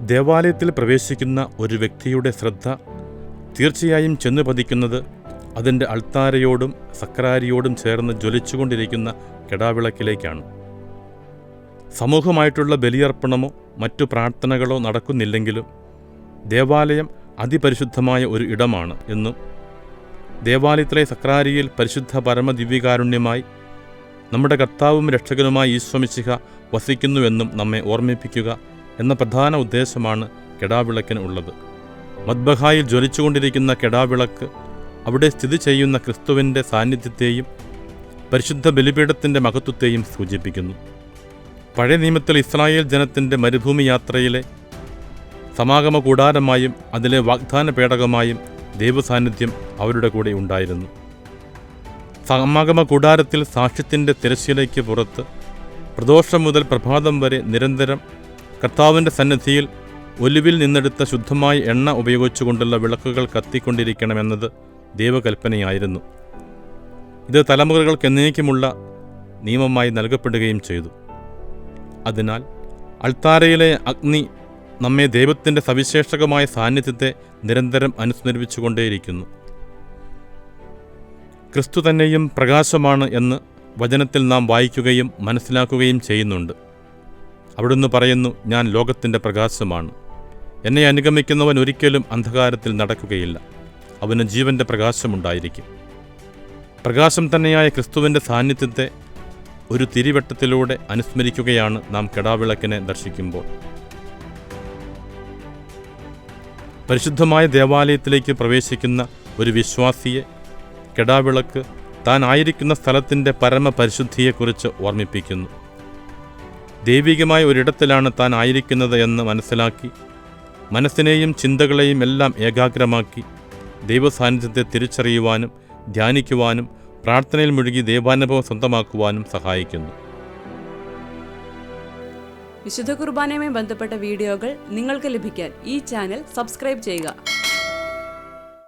ദേവാലയത്തിൽ പ്രവേശിക്കുന്ന ഒരു വ്യക്തിയുടെ ശ്രദ്ധ തീർച്ചയായും ചെന്നു പതിക്കുന്നത് അതിന്റെ അൾത്താരയോടും സക്രാരിയോടും ചേർന്ന് ജ്വലിച്ചുകൊണ്ടിരിക്കുന്ന കെടാവിളക്കിലേക്കാണ്. സമൂഹമായിട്ടുള്ള ബലിയർപ്പണമോ മറ്റു പ്രാർത്ഥനകളോ നടക്കുന്നില്ലെങ്കിലും ദേവാലയം അതിപരിശുദ്ധമായ ഒരു ഇടമാണ് എന്നും ദേവാലയത്തിലെ സക്രാരിയിൽ പരിശുദ്ധ പരമദിവ്യകാരുണ്യമായി നമ്മുടെ കർത്താവും രക്ഷകനുമായി ഈശ്വമിശിഹ വസിക്കുന്നുവെന്നും നമ്മെ ഓർമ്മിപ്പിക്കുക എന്ന പ്രധാന ഉദ്ദേശമാണ് കെടാവിളക്കിന് ഉള്ളത്. മദ്ബഹായിൽ ജ്വലിച്ചുകൊണ്ടിരിക്കുന്ന കെടാവിളക്ക് അവിടെ സ്ഥിതി ചെയ്യുന്ന ക്രിസ്തുവിന്റെ സാന്നിധ്യത്തെയും പരിശുദ്ധ ബലിപീഠത്തിന്റെ മഹത്വത്തെയും സൂചിപ്പിക്കുന്നു. പഴയ നിയമത്തിൽ ഇസ്രായേൽ ജനത്തിന്റെ മരുഭൂമി യാത്രയിലെ സമാഗമ കൂടാരമായും അതിലെ വാഗ്ദാന പേടകമായും ദൈവസാന്നിധ്യം അവരുടെ കൂടെ ഉണ്ടായിരുന്നു. സമാഗമ കൂടാരത്തിൽ സാക്ഷ്യത്തിന്റെ തിരശ്ശീലയ്ക്ക് പുറത്ത് പ്രദോഷം മുതൽ പ്രഭാതം വരെ നിരന്തരം കർത്താവിന്റെ സന്നിധിയിൽ ഒലിവിൽ നിന്നെടുത്ത ശുദ്ധമായ എണ്ണ ഉപയോഗിച്ചുകൊണ്ടുള്ള വിളക്കുകൾ കത്തിക്കൊണ്ടിരിക്കണമെന്നത് ദൈവകൽപ്പനയായിരുന്നു. ഇത് തലമുറകൾക്ക് എന്നേക്കുമുള്ള നിയമമായി നൽകപ്പെടുകയും ചെയ്തു. അതിനാൽ അൾത്താരയിലെ അഗ്നി നമ്മെ ദൈവത്തിന്റെ സവിശേഷകമായ സാന്നിധ്യത്തെ നിരന്തരം അനുസ്മരിപ്പിച്ചുകൊണ്ടേയിരിക്കുന്നു. ക്രിസ്തു തന്നെയും പ്രകാശമാണ് എന്ന് വചനത്തിൽ നാം വായിക്കുകയും മനസ്സിലാക്കുകയും ചെയ്യുന്നുണ്ട്. അവിടുന്ന് പറയുന്നു ഞാൻ ലോകത്തിന്റെ പ്രകാശമാണ്. എന്നെ അനുഗമിക്കുന്നവൻ ഒരിക്കലും അന്ധകാരത്തിൽ നടക്കുകയില്ല. അവന് ജീവന്റെ പ്രകാശമുണ്ടായിരിക്കും. പ്രകാശം തന്നെയായ ക്രിസ്തുവിന്റെ സാന്നിധ്യത്തെ ഒരു തിരിവട്ടത്തിലൂടെ അനുസ്മരിക്കുകയാണ് നാം കെടാവിളക്കിനെ ദർശിക്കുമ്പോൾ. പരിശുദ്ധമായ ദേവാലയത്തിലേക്ക് പ്രവേശിക്കുന്ന ഒരു വിശ്വാസിയെ കെടാവിളക്ക് താൻ ആയിരിക്കുന്ന സ്ഥലത്തിന്റെ പരമപരിശുദ്ധിയെക്കുറിച്ച് ഓർമ്മിപ്പിക്കുന്നു. ദൈവികമായ ഒരിടത്തിലാണ് താൻ ആയിരിക്കുന്നത് എന്ന് മനസ്സിലാക്കി മനസ്സിനെയും ചിന്തകളെയും എല്ലാം ഏകാഗ്രമാക്കി ദൈവസാന്നിധ്യത്തെ തിരിച്ചറിയുവാനും ധ്യാനിക്കുവാനും പ്രാർത്ഥനയിൽ മുഴുകി ദൈവാനുഭവം സ്വന്തമാക്കുവാനും സഹായിക്കുന്നു. വിശുദ്ധ കുർബാനയുമായി ബന്ധപ്പെട്ട വീഡിയോകൾ നിങ്ങൾക്ക് ലഭിക്കാൻ ഈ ചാനൽ സബ്സ്ക്രൈബ് ചെയ്യുക.